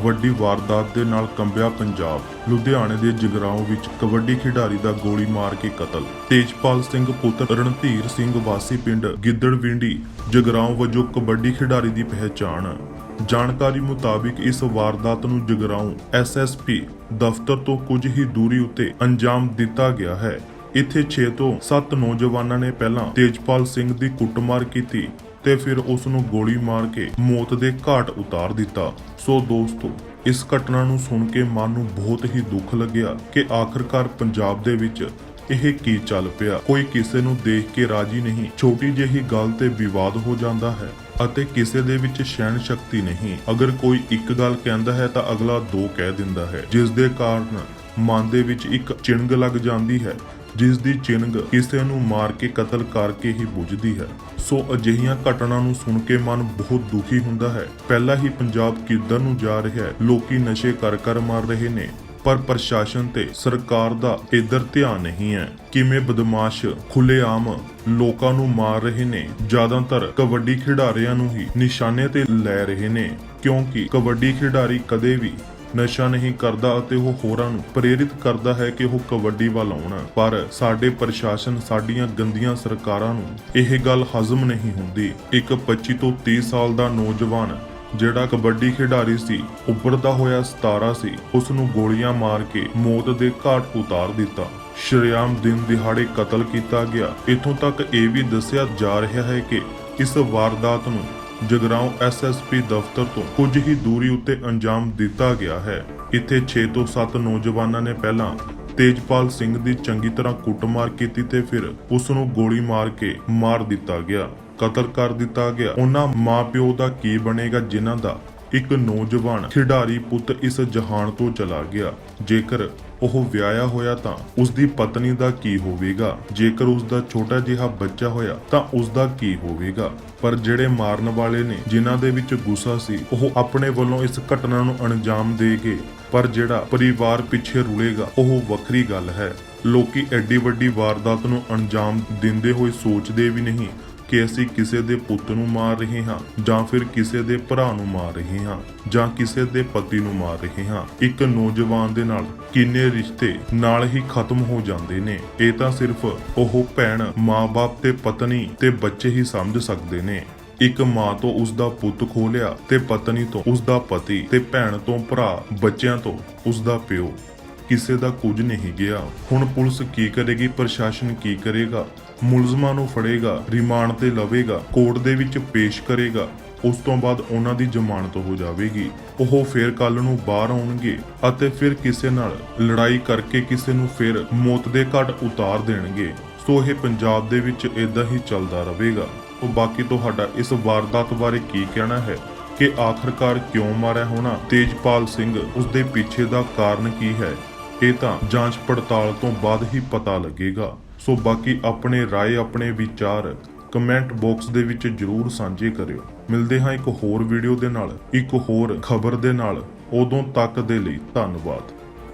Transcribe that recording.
ਵੱਡੀ ਵਾਰਦਾਤ ਦੇ ਨਾਲ ਕੰਬਿਆ ਪੰਜਾਬ। ਲੁਧਿਆਣੇ ਦੇ ਜਗਰਾਉਂ ਵਿੱਚ ਕਬੱਡੀ ਖਿਡਾਰੀ ਦਾ ਗੋਲੀ ਮਾਰ ਕੇ ਕਤਲ। ਤੇਜਪਾਲ ਸਿੰਘ ਪੁੱਤਰ ਰਣਧੀਰ ਸਿੰਘ ਵਾਸੀ ਪਿੰਡ ਗਿੱਦੜਵਿੰਡੀ, ਜਗਰਾਉਂ ਵਜੋਂ ਕਬੱਡੀ ਖਿਡਾਰੀ ਦੀ ਪਹਿਚਾਣ। ਜਾਣਕਾਰੀ ਮੁਤਾਬਿਕ ਇਸ ਵਾਰਦਾਤ ਨੂੰ ਜਗਰਾਉਂ ਐਸਐਸਪੀ ਦਫ਼ਤਰ ਤੋਂ ਕੁਝ ਹੀ ਦੂਰੀ ਉੱਤੇ ਅੰਜਾਮ ਦਿੱਤਾ ਗਿਆ ਹੈ। ਇੱਥੇ 6 ਤੋਂ 7 ਨੌਜਵਾਨਾਂ ਨੇ ਪਹਿਲਾਂ ਤੇਜਪਾਲ ਸਿੰਘ ਦੀ ਕੁੱਟਮਾਰ ਕੀਤੀ ਤੇ ਫਿਰ ਉਸ ਨੂੰ ਗੋਲੀ ਮਾਰ ਕੇ ਮੌਤ ਦੇ ਘਾਟ ਉਤਾਰ ਦਿੱਤਾ। ਸੋ ਦੋਸਤੋ, ਇਸ ਘਟਨਾ ਨੂੰ ਸੁਣ ਕੇ ਮਨ ਨੂੰ ਬਹੁਤ ਹੀ ਦੁੱਖ ਲੱਗਿਆ ਕਿ ਆਖਰਕਾਰ ਪੰਜਾਬ ਦੇ ਵਿੱਚ ਇਹ ਕੀ ਚੱਲ ਪਿਆ। ਕੋਈ ਕਿਸੇ ਨੂੰ ਦੇਖ ਕੇ ਰਾਜੀ ਨਹੀਂ। ਛੋਟੀ ਜਿਹੀ ਗੱਲ ਤੇ ਵਿਵਾਦ ਹੋ ਜਾਂਦਾ ਹੈ ਅਤੇ ਕਿਸੇ ਦੇ ਵਿੱਚ ਸਹਿਣ ਸ਼ਕਤੀ ਨਹੀਂ। ਅਗਰ ਕੋਈ ਇੱਕ ਗੱਲ ਕਹਿੰਦਾ ਹੈ ਤਾਂ ਅਗਲਾ ਦੋ ਕਹਿ ਦਿੰਦਾ ਹੈ। ਜਿਸ ਦੇ ਕਾਰਨ ਮਨ ਦੇ ਵਿੱਚ ਇੱਕ ਚਿੰਗ ਲੱਗ ਜਾਂਦੀ ਹੈ ਜਿਸ ਦੀ ਚਿੰਗ ਕਿਸੇ ਨੂੰ ਮਾਰ ਕੇ ਕਤਲ ਕਰਕੇ ਹੀ ਬੁਝਦੀ ਹੈ। ਸੋ ਅਜਿਹੀਆਂ ਘਟਨਾ ਨੂੰ ਸੁਣ ਕੇ ਮਨ ਬਹੁਤ ਦੁਖੀ ਹੁੰਦਾ ਹੈ। ਪਹਿਲਾਂ ਹੀ ਪੰਜਾਬ ਕਿੱਧਰ ਨੂੰ ਜਾ ਰਿਹਾ ਹੈ, ਲੋਕੀ ਨਸ਼ੇ ਕਰ ਕਰ ਮਾਰ ਰਹੇ ਨੇ। ਪਰ ਪ੍ਰਸ਼ਾਸਨ ਤੇ ਸਰਕਾਰ ਦਾ ਇਧਰ ਧਿਆਨ ਨਹੀਂ ਹੈ। ਕਿਵੇਂ ਬਦਮਾਸ਼ ਖੁੱਲੇਆਮ ਲੋਕਾਂ ਨੂੰ ਮਾਰ ਰਹੇ ਨੇ, ਜ਼ਿਆਦਾਤਰ ਕਬੱਡੀ ਖਿਡਾਰੀਆਂ ਨੂੰ ਹੀ ਨਿਸ਼ਾਨੇ ਤੇ ਲੈ ਰਹੇ ਨੇ। ਕਿਉਂਕਿ ਕਬੱਡੀ ਖਿਡਾਰੀ ਕਦੇ ਵੀ ਨਸ਼ਾ ਨਹੀਂ ਕਰਦਾ ਅਤੇ ਉਹ ਹੋਰਾਂ ਨੂੰ ਪ੍ਰੇਰਿਤ ਕਰਦਾ ਹੈ ਕਿ ਉਹ ਕਬੱਡੀ ਵੱਲ ਆਉਣ। ਪਰ ਸਾਡੇ ਪ੍ਰਸ਼ਾਸਨ ਸਾਡੀਆਂ ਗੰਦੀਆਂ ਸਰਕਾਰਾਂ ਨੂੰ ਇਹ ਗੱਲ ਹਜ਼ਮ ਨਹੀਂ ਹੁੰਦੀ। ਇੱਕ 25 ਤੋਂ 30 ਸਾਲ ਦਾ ਨੌਜਵਾਨ ਜਿਹੜਾ ਕਬੱਡੀ ਖਿਡਾਰੀ ਸੀ, ਉੱਭਰਦਾ ਹੋਇਆ 17 ਸੀ ਉਸ ਨੂੰ ਗੋਲੀਆਂ ਮਾਰ ਕੇ ਮੌਤ ਦੇ ਘਾਟ ਉਤਾਰ ਦਿੱਤਾ। ਸ਼ਰੇਆਮ ਦਿਨ ਦਿਹਾੜੇ ਕਤਲ ਕੀਤਾ ਗਿਆ। ਇਥੋਂ ਤੱਕ ਇਹ ਵੀ ਦੱਸਿਆ ਜਾ ਰਿਹਾ ਹੈ ਕਿ ਇਸ ਵਾਰਦਾਤ ਨੂੰ ਜਗਰਾਉਂ ਐਸਐਸਪੀ ਦਫ਼ਤਰ ਤੋਂ ਕੁਝ ਹੀ ਦੂਰੀ ਉੱਤੇ ਅੰਜਾਮ ਦਿੱਤਾ ਗਿਆ ਹੈ। ਇੱਥੇ 6 ਤੋਂ 7 ਨੌਜਵਾਨਾਂ ਨੇ ਪਹਿਲਾਂ ਤੇਜਪਾਲ ਸਿੰਘ ਦੀ ਚੰਗੀ ਤਰ੍ਹਾਂ ਕੁੱਟਮਾਰ ਕੀਤੀ ਤੇ ਫਿਰ ਉਸ ਨੂੰ ਗੋਲੀ ਮਾਰ ਕੇ ਮਾਰ ਦਿੱਤਾ ਗਿਆ। ਕਤਲ ਕਰ ਦਿੱਤਾ ਗਿਆ। ਉਹਨਾਂ ਮਾਪਿਓ ਦਾ ਕੀ ਬਣੇਗਾ, ਜਿਨ੍ਹਾਂ ਦਾ ਇੱਕ ਨੌਜਵਾਨ ਖਿਡਾਰੀ ਪੁੱਤ ਇਸ ਜਹਾਨ ਤੋਂ ਚਲਾ ਗਿਆ। ਜੇਕਰ ਉਹ ਵਿਆਹਿਆ ਹੋਇਆ ਤਾਂ ਉਸ ਦੀ ਪਤਨੀ ਦਾ ਕੀ ਹੋਵੇਗਾ? ਜੇਕਰ ਉਸ ਦਾ ਛੋਟਾ ਜਿਹਾ ਬੱਚਾ ਹੋਇਆ ਤਾਂ ਉਸ ਦਾ ਕੀ ਹੋਵੇਗਾ? ਪਰ ਜਿਹੜੇ ਮਾਰਨ ਵਾਲੇ ਨੇ, ਜਿਨ੍ਹਾਂ ਦੇ ਵਿੱਚ ਗੁੱਸਾ ਸੀ, ਉਹ ਆਪਣੇ ਵੱਲੋਂ ਇਸ ਘਟਨਾ ਨੂੰ ਅੰਜਾਮ ਦੇ ਗਏ। ਪਰ ਜਿਹੜਾ ਪਰਿਵਾਰ ਪਿੱਛੇ ਰੁਲੇਗਾ, ਉਹ ਵੱਖਰੀ ਗੱਲ ਹੈ। ਲੋਕੀ ਐਡੀ ਵੱਡੀ ਵਾਰਦਾਤ ਨੂੰ ਅੰਜਾਮ ਦਿੰਦੇ ਹੋਏ ਸੋਚਦੇ ਵੀ ਨਹੀਂ ਕਿ ਅਸੀਂ ਕਿਸੇ ਦੇ ਪੁੱਤ ਨੂੰ ਮਾਰ ਰਹੇ ਹਾਂ ਜਾਂ ਫਿਰ ਕਿਸੇ ਦੇ ਭਰਾ ਨੂੰ ਮਾਰ ਰਹੇ ਹਾਂ ਜਾਂ ਕਿਸੇ ਦੇ ਪਤੀ ਨੂੰ ਮਾਰ ਰਹੇ ਹਾਂ। ਇੱਕ ਨੌਜਵਾਨ ਦੇ ਨਾਲ ਕਿੰਨੇ ਰਿਸ਼ਤੇ ਨਾਲ ਹੀ ਖਤਮ ਹੋ ਜਾਂਦੇ ਨੇ। ਇਹ ਤਾਂ ਸਿਰਫ ਉਹ ਭੈਣ, ਮਾਂ-ਬਾਪ ਤੇ ਪਤਨੀ ਤੇ ਬੱਚੇ ਹੀ ਸਮਝ ਸਕਦੇ ਨੇ। ਇੱਕ ਮਾਂ ਤੋਂ ਉਸ ਦਾ ਪੁੱਤ ਖੋਲਿਆ ਤੇ ਪਤਨੀ ਤੋਂ ਉਸ ਦਾ ਪਤੀ ਤੇ ਭੈਣ ਤੋਂ ਭਰਾ, ਬੱਚਿਆਂ ਤੋਂ ਉਸ ਦਾ ਪਿਓ। ਕਿਸੇ ਦਾ ਕੁਝ ਨਹੀਂ ਗਿਆ। ਹੁਣ ਪੁਲਿਸ ਕੀ ਕਰੇਗੀ? ਪ੍ਰਸ਼ਾਸਨ ਕੀ ਕਰੇਗਾ? ਮੁਲਜ਼ਮਾਂ ਨੂੰ ਫੜੇਗਾ, ਰਿਮਾਂਡ ਤੇ ਲਵੇਗਾ, ਕੋਰਟ ਦੇ ਵਿੱਚ ਪੇਸ਼ ਕਰੇਗਾ। ਉਸ ਤੋਂ ਬਾਅਦ ਉਹਨਾਂ ਦੀ ਜ਼ਮਾਨਤ ਹੋ ਜਾਵੇਗੀ। ਉਹ ਫਿਰ ਕੱਲ ਨੂੰ ਬਾਹਰ ਆਉਣਗੇ ਅਤੇ ਫਿਰ ਕਿਸੇ ਨਾਲ ਲੜਾਈ ਕਰਕੇ ਕਿਸੇ ਨੂੰ ਫਿਰ ਮੌਤ ਦੇ ਘਾਟ ਉਤਾਰ ਦੇਣਗੇ। ਸੋ ਇਹ ਪੰਜਾਬ ਦੇ ਵਿੱਚ ਇਦਾਂ ਹੀ ਚੱਲਦਾ ਰਹੇਗਾ। ਉਹ ਬਾਕੀ ਤੁਹਾਡਾ ਇਸ ਵਾਰਦਾਤ ਬਾਰੇ ਕੀ ਕਹਿਣਾ ਹੈ? ਕਿ ਆਖਰਕਾਰ ਕਿਉਂ ਮਾਰਿਆ ਹੋਣਾ? ਤੇਜਪਾਲ ਸਿੰਘ ਉਸ ਦੇ ਪਿੱਛੇ ਦਾ ਕਾਰਨ ਕੀ ਹੈ? ਇਹ ਤਾਂ ਜਾਂਚ ਪੜਤਾਲ ਤੋਂ ਬਾਅਦ ਹੀ ਪਤਾ ਲੱਗੇਗਾ। ਸੋ ਬਾਕੀ ਆਪਣੇ ਰਾਏ, ਆਪਣੇ ਵਿਚਾਰ ਕਮੈਂਟ ਬਾਕਸ ਦੇ ਵਿੱਚ ਜਰੂਰ ਸਾਂਝੇ ਕਰਿਓ। ਮਿਲਦੇ ਹਾਂ ਇੱਕ ਹੋਰ ਵੀਡੀਓ ਦੇ ਨਾਲ, ਇੱਕ ਹੋਰ ਖਬਰ ਦੇ ਨਾਲ। ਉਦੋਂ ਤੱਕ ਦੇ ਲਈ ਧੰਨਵਾਦ।